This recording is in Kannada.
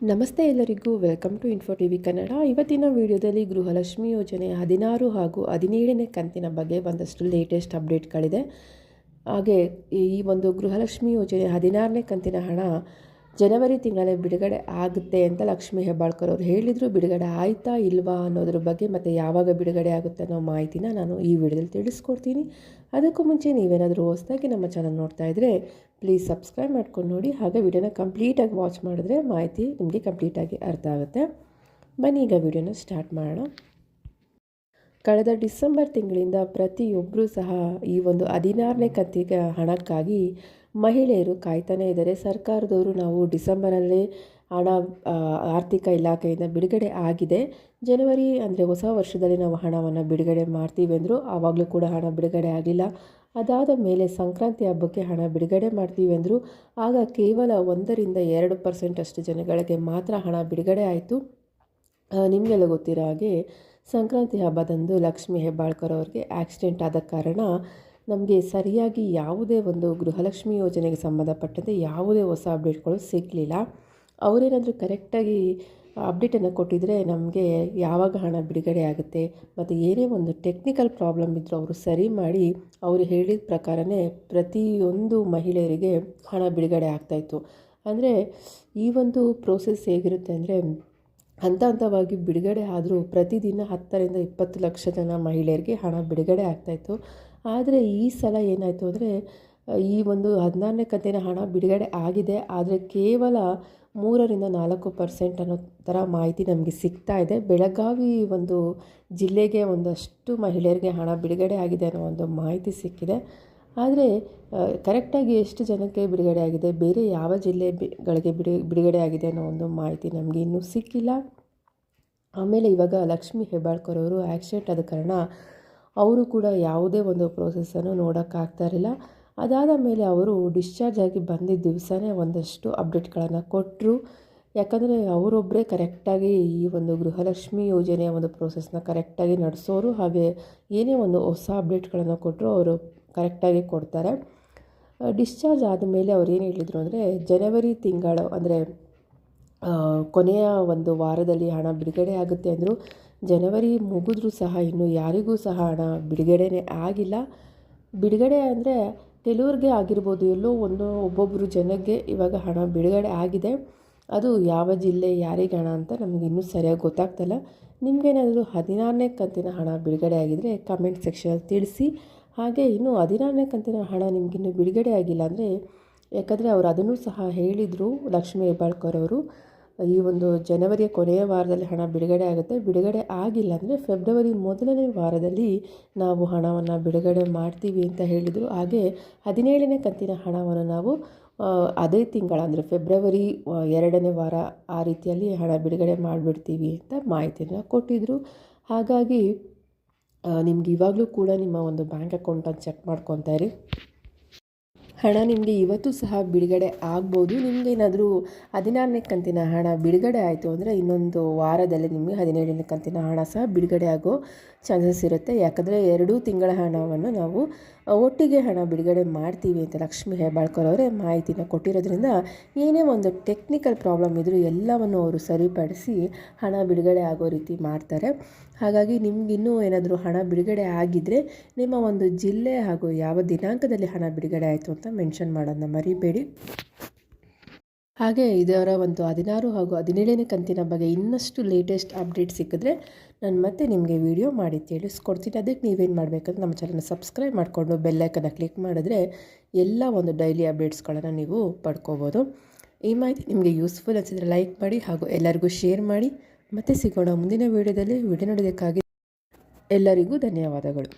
ನಮಸ್ತೆ ಎಲ್ಲರಿಗೂ, welcome to info T V Kannada ಇವತ್ತಿನ ವಿಡಿಯೋದಲ್ಲಿ ಗೃಹಲಕ್ಷ್ಮಿ ಯೋಜನೆ ಹದಿನಾರು ಹಾಗೂ ಹದಿನೇಳನೇ ಕಂತಿನ ಬಗ್ಗೆ ಒಂದಷ್ಟು ಲೇಟೆಸ್ಟ್ ಅಪ್ಡೇಟ್ಗಳಿದೆ ಹಾಗೆ ಈ ಒಂದು ಗೃಹಲಕ್ಷ್ಮಿ ಯೋಜನೆ ಹದಿನಾರನೇ ಕಂತಿನ ಹಣ ಜನವರಿ ತಿಂಗಳೇ ಬಿಡುಗಡೆ ಆಗುತ್ತೆ ಅಂತ ಲಕ್ಷ್ಮೀ ಹೆಬ್ಬಾಳ್ಕರ್ ಅವರು ಹೇಳಿದರು. ಬಿಡುಗಡೆ ಆಯಿತಾ ಇಲ್ವಾ ಅನ್ನೋದ್ರ ಬಗ್ಗೆ ಮತ್ತು ಯಾವಾಗ ಬಿಡುಗಡೆ ಆಗುತ್ತೆ ಅನ್ನೋ ಮಾಹಿತಿನ ನಾನು ಈ ವಿಡಿಯೋದಲ್ಲಿ ತಿಳಿಸ್ಕೊಡ್ತೀನಿ. ಅದಕ್ಕೂ ಮುಂಚೆ ನೀವೇನಾದರೂ ಹೊಸದಾಗಿ ನಮ್ಮ ಚಾನಲ್ ನೋಡ್ತಾ ಇದ್ದರೆ ಪ್ಲೀಸ್ ಸಬ್ಸ್ಕ್ರೈಬ್ ಮಾಡ್ಕೊಂಡು ನೋಡಿ. ಹಾಗೆ ವಿಡಿಯೋನ ಕಂಪ್ಲೀಟಾಗಿ ವಾಚ್ ಮಾಡಿದ್ರೆ ಮಾಹಿತಿ ನಿಮಗೆ ಕಂಪ್ಲೀಟಾಗಿ ಅರ್ಥ ಆಗುತ್ತೆ. ಬನ್ನಿ, ಈಗ ವಿಡಿಯೋನ ಸ್ಟಾರ್ಟ್ ಮಾಡೋಣ. ಕಳೆದ ಡಿಸೆಂಬರ್ ತಿಂಗಳಿಂದ ಪ್ರತಿಯೊಬ್ಬರೂ ಸಹ ಈ ಒಂದು ಹದಿನಾರನೇ ಕಂತಿಗೆ ಹಣಕ್ಕಾಗಿ ಮಹಿಳೆಯರು ಕಾಯ್ತಾನೇ ಇದ್ದಾರೆ. ಸರ್ಕಾರದವರು ನಾವು ಡಿಸೆಂಬರಲ್ಲೇ ಹಣ ಆರ್ಥಿಕ ಇಲಾಖೆಯಿಂದ ಬಿಡುಗಡೆ ಆಗಿದೆ. ಜನವರಿ ಅಂದರೆ ಹೊಸ ವರ್ಷದಲ್ಲಿ ನಾವು ಹಣವನ್ನು ಬಿಡುಗಡೆ ಮಾಡ್ತೀವಿ ಅಂದರು ಆವಾಗಲೂ ಕೂಡ ಹಣ ಬಿಡುಗಡೆ ಆಗಲಿಲ್ಲ ಅದಾದ ಮೇಲೆ ಸಂಕ್ರಾಂತಿ ಹಬ್ಬಕ್ಕೆ ಹಣ ಬಿಡುಗಡೆ ಮಾಡ್ತೀವಿ ಅಂದರು ಆಗ ಕೇವಲ ಒಂದರಿಂದ ಎರಡು ಪರ್ಸೆಂಟ್ ಅಷ್ಟು ಜನಗಳಿಗೆ ಮಾತ್ರ ಹಣ ಬಿಡುಗಡೆ ಆಯಿತು. ನಿಮಗೆಲ್ಲ ಗೊತ್ತಿರೋ ಹಾಗೆ ಸಂಕ್ರಾಂತಿ ಹಬ್ಬದಂದು ಲಕ್ಷ್ಮಿ ಹೆಬ್ಬಾಳ್ಕರ್ ಅವ್ರಿಗೆ ಆಕ್ಸಿಡೆಂಟ್ ಆದ ಕಾರಣ ನಮಗೆ ಸರಿಯಾಗಿ ಯಾವುದೇ ಒಂದು ಗೃಹಲಕ್ಷ್ಮಿ ಯೋಜನೆಗೆ ಸಂಬಂಧಪಟ್ಟಂತೆ ಯಾವುದೇ ಹೊಸ ಅಪ್ಡೇಟ್ಗಳು ಸಿಗಲಿಲ್ಲ. ಅವರೇನಾದರೂ ಕರೆಕ್ಟಾಗಿ ಅಪ್ಡೇಟನ್ನು ಕೊಟ್ಟಿದ್ದರೆ ನಮಗೆ ಯಾವಾಗ ಹಣ ಬಿಡುಗಡೆ ಆಗುತ್ತೆ ಮತ್ತು ಏನೇ ಒಂದು ಟೆಕ್ನಿಕಲ್ ಪ್ರಾಬ್ಲಮ್ ಇದ್ದರೂ ಅವರು ಸರಿ ಮಾಡಿ ಅವರು ಹೇಳಿದ ಪ್ರಕಾರನೇ ಪ್ರತಿಯೊಂದು ಮಹಿಳೆಯರಿಗೆ ಹಣ ಬಿಡುಗಡೆ ಆಗ್ತಾಯಿತ್ತು ಅಂದರೆ ಈ ಒಂದು ಪ್ರೋಸೆಸ್ ಹೇಗಿರುತ್ತೆ ಅಂದರೆ ಹಂತ ಹಂತವಾಗಿ ಬಿಡುಗಡೆ ಆದರೂ ಪ್ರತಿದಿನ ಹತ್ತರಿಂದ ಇಪ್ಪತ್ತು ಲಕ್ಷ ಜನ ಮಹಿಳೆಯರಿಗೆ ಹಣ ಬಿಡುಗಡೆ ಆಗ್ತಾಯಿತ್ತು ಆದರೆ ಈ ಸಲ ಏನಾಯಿತು ಅಂದರೆ, ಈ ಒಂದು ಹದಿನಾರನೇ ಕಂತಿನ ಹಣ ಬಿಡುಗಡೆ ಆಗಿದೆ. ಆದರೆ ಕೇವಲ ಮೂರರಿಂದ ನಾಲ್ಕು ಪರ್ಸೆಂಟ್ ಅನ್ನೋ ಥರ ಮಾಹಿತಿ ನಮಗೆ ಸಿಗ್ತಾ ಇದೆ. ಬೆಳಗಾವಿ ಒಂದು ಜಿಲ್ಲೆಗೆ ಒಂದಷ್ಟು ಮಹಿಳೆಯರಿಗೆ ಹಣ ಬಿಡುಗಡೆ ಆಗಿದೆ ಅನ್ನೋ ಒಂದು ಮಾಹಿತಿ ಸಿಕ್ಕಿದೆ. ಆದರೆ ಕರೆಕ್ಟಾಗಿ ಎಷ್ಟು ಜನಕ್ಕೆ ಬಿಡುಗಡೆ ಆಗಿದೆ, ಬೇರೆ ಯಾವ ಜಿಲ್ಲೆಗಳಿಗೆ ಬಿಡು, ಬಿಡುಗಡೆ ಆಗಿದೆ ಅನ್ನೋ ಒಂದು ಮಾಹಿತಿ ನಮಗೆ ಇನ್ನೂ ಸಿಕ್ಕಿಲ್ಲ. ಆಮೇಲೆ ಇವಾಗ ಲಕ್ಷ್ಮೀ ಹೆಬ್ಬಾಳ್ಕರ್ ಅವರು ಆಕ್ಸಿಡೆಂಟ್ ಆದ ಕಾರಣ ಅವರು ಕೂಡ ಯಾವುದೇ ಒಂದು ಪ್ರೋಸೆಸ್ಸನ್ನು ನೋಡೋಕ್ಕಾಗ್ತಾ ಇರಲಿಲ್ಲ. ಅದಾದ ಮೇಲೆ ಅವರು ಡಿಸ್ಚಾರ್ಜ್ ಆಗಿ ಬಂದಿದ್ದ ದಿವಸನೇ ಒಂದಷ್ಟು ಅಪ್ಡೇಟ್ಗಳನ್ನು ಕೊಟ್ಟರು ಯಾಕಂದರೆ ಅವರೊಬ್ಬರೇ ಕರೆಕ್ಟಾಗಿ ಈ ಒಂದು ಗೃಹಲಕ್ಷ್ಮಿ ಯೋಜನೆಯ ಒಂದು ಪ್ರೋಸೆಸ್ನ ಕರೆಕ್ಟಾಗಿ ನಡೆಸೋರು. ಹಾಗೆ ಏನೇ ಒಂದು ಹೊಸ ಅಪ್ಡೇಟ್ಗಳನ್ನು ಕೊಟ್ಟರು ಅವರು ಕರೆಕ್ಟಾಗಿ ಕೊಡ್ತಾರೆ. ಡಿಸ್ಚಾರ್ಜ್ ಆದಮೇಲೆ ಅವ್ರು ಏನು ಹೇಳಿದರು ಅಂದರೆ, ಜನವರಿ ತಿಂಗಳು ಅಂದರೆ ಕೊನೆಯ ಒಂದು ವಾರದಲ್ಲಿ ಹಣ ಬಿಡುಗಡೆ ಆಗುತ್ತೆ ಅಂದರು, ಜನವರಿ ಮುಗಿದ್ರೂ ಸಹ ಇನ್ನೂ ಯಾರಿಗೂ ಸಹ ಹಣ ಬಿಡುಗಡೆನೇ ಆಗಿಲ್ಲ. ಬಿಡುಗಡೆ ಅಂದರೆ ಕೆಲವ್ರಿಗೆ ಆಗಿರ್ಬೋದು, ಎಲ್ಲೋ ಒಂದು ಒಬ್ಬೊಬ್ಬರು ಜನಕ್ಕೆ ಇವಾಗ ಹಣ ಬಿಡುಗಡೆ ಆಗಿದೆ. ಅದು ಯಾವ ಜಿಲ್ಲೆ, ಯಾರಿಗೆ ಹಣ ಅಂತ ನಮಗೆ ಇನ್ನೂ ಸರಿಯಾಗಿ ಗೊತ್ತಾಗ್ತಲ್ಲ ನಿಮಗೇನಾದರೂ ಹದಿನಾರನೇ ಕಂತಿನ ಹಣ ಬಿಡುಗಡೆ ಆಗಿದರೆ ಕಮೆಂಟ್ ಸೆಕ್ಷನಲ್ಲಿ ತಿಳಿಸಿ. ಹಾಗೆ ಇನ್ನೂ ಹದಿನಾರನೇ ಕಂತಿನ ಹಣ ನಿಮಗಿನ್ನೂ ಬಿಡುಗಡೆ ಆಗಿಲ್ಲ ಅಂದರೆ ಯಾಕಂದರೆ ಅವರು ಅದನ್ನು ಸಹ ಹೇಳಿದರು ಲಕ್ಷ್ಮೀ ಹೆಬ್ಬಾಳ್ಕರ್ ಅವರು. ಈ ಒಂದು ಜನವರಿಯ ಕೊನೆಯ ವಾರದಲ್ಲಿ ಹಣ ಬಿಡುಗಡೆ ಆಗುತ್ತೆ. ಬಿಡುಗಡೆ ಆಗಿಲ್ಲ ಅಂದರೆ ಫೆಬ್ರವರಿ ಮೊದಲನೇ ವಾರದಲ್ಲಿ ನಾವು ಹಣವನ್ನು ಬಿಡುಗಡೆ ಮಾಡ್ತೀವಿ ಅಂತ ಹೇಳಿದರು. ಹಾಗೆ ಹದಿನೇಳನೇ ಕಂತಿನ ಹಣವನ್ನು ನಾವು ಅದೇ ತಿಂಗಳ ಅಂದರೆ ಫೆಬ್ರವರಿ ಎರಡನೇ ವಾರ ಆ ರೀತಿಯಲ್ಲಿ ಹಣ ಬಿಡುಗಡೆ ಮಾಡಿಬಿಡ್ತೀವಿ ಅಂತ ಮಾಹಿತಿಯನ್ನು ಕೊಟ್ಟಿದ್ದರು ಹಾಗಾಗಿ ನಿಮ್ಗೆ ಇವಾಗಲೂ ಕೂಡ ನಿಮ್ಮ ಒಂದು ಬ್ಯಾಂಕ್ ಅಕೌಂಟನ್ನು ಚೆಕ್ ಮಾಡ್ಕೊತಾ ಇರಿ. ಹಣ ನಿಮಗೆ ಇವತ್ತು ಸಹ ಬಿಡುಗಡೆ ಆಗ್ಬೋದು. ನಿಮಗೇನಾದರೂ ಹದಿನಾರನೇ ಕಂತಿನ ಹಣ ಬಿಡುಗಡೆ ಆಯಿತು ಅಂದರೆ ಇನ್ನೊಂದು ವಾರದಲ್ಲಿ ನಿಮಗೆ ಹದಿನೇಳನೇ ಕಂತಿನ ಹಣ ಸಹ ಬಿಡುಗಡೆ ಆಗೋ ಚಾನ್ಸಸ್ ಇರುತ್ತೆ. ಯಾಕಂದರೆ ಎರಡೂ ತಿಂಗಳ ಹಣವನ್ನು ನಾವು ಒಟ್ಟಿಗೆ ಹಣ ಬಿಡುಗಡೆ ಮಾಡ್ತೀವಿ ಅಂತ ಲಕ್ಷ್ಮೀ ಹೆಬ್ಬಾಳ್ಕರ್ ಅವರೇ ಮಾಹಿತಿನ ಕೊಟ್ಟಿರೋದ್ರಿಂದ ಏನೇ ಒಂದು ಟೆಕ್ನಿಕಲ್ ಪ್ರಾಬ್ಲಮ್ ಇದ್ದರೂ ಎಲ್ಲವನ್ನು ಅವರು ಸರಿಪಡಿಸಿ ಹಣ ಬಿಡುಗಡೆ ಆಗೋ ರೀತಿ ಮಾಡ್ತಾರೆ. ಹಾಗಾಗಿ ನಿಮಗಿನ್ನೂ ಏನಾದರೂ ಹಣ ಬಿಡುಗಡೆ ಆಗಿದ್ದರೆ ನಿಮ್ಮ ಒಂದು ಜಿಲ್ಲೆ ಹಾಗೂ ಯಾವ ದಿನಾಂಕದಲ್ಲಿ ಹಣ ಬಿಡುಗಡೆ ಆಯಿತು ಅಂತ ಮೆನ್ಷನ್ ಮಾಡೋದನ್ನ ಮರಿಬೇಡಿ. ಹಾಗೆ ಇದರ ಒಂದು ಹದಿನಾರು ಹಾಗೂ ಹದಿನೇಳನೇ ಕಂತಿನ ಬಗ್ಗೆ ಇನ್ನಷ್ಟು ಲೇಟೆಸ್ಟ್ ಅಪ್ಡೇಟ್ ಸಿಕ್ಕಿದ್ರೆ ನಾನು ಮತ್ತೆ ನಿಮಗೆ ವಿಡಿಯೋ ಮಾಡಿ ತಿಳಿಸ್ಕೊಡ್ತೀನಿ. ಅದಕ್ಕೆ ನೀವೇನು ಮಾಡಬೇಕಂದ್ರೆ ನಮ್ಮ ಚಾನಲ್ನ ಸಬ್ಸ್ಕ್ರೈಬ್ ಮಾಡಿಕೊಂಡು ಬೆಲ್ಲೈಕನ್ನ ಕ್ಲಿಕ್ ಮಾಡಿದ್ರೆ ಎಲ್ಲ ಒಂದು ಡೈಲಿ ಅಪ್ಡೇಟ್ಸ್ಗಳನ್ನು ನೀವು ಪಡ್ಕೋಬೋದು. ಈ ಮಾಹಿತಿ ನಿಮಗೆ ಯೂಸ್ಫುಲ್ ಅನಿಸಿದರೆ ಲೈಕ್ ಮಾಡಿ ಹಾಗೂ ಎಲ್ಲರಿಗೂ ಶೇರ್ ಮಾಡಿ. ಮತ್ತೆ ಸಿಗೋಣ ಮುಂದಿನ ವಿಡಿಯೋದಲ್ಲಿ ವಿಡಿಯೋ ನೋಡೋದಕ್ಕಾಗಿ ಎಲ್ಲರಿಗೂ ಧನ್ಯವಾದಗಳು.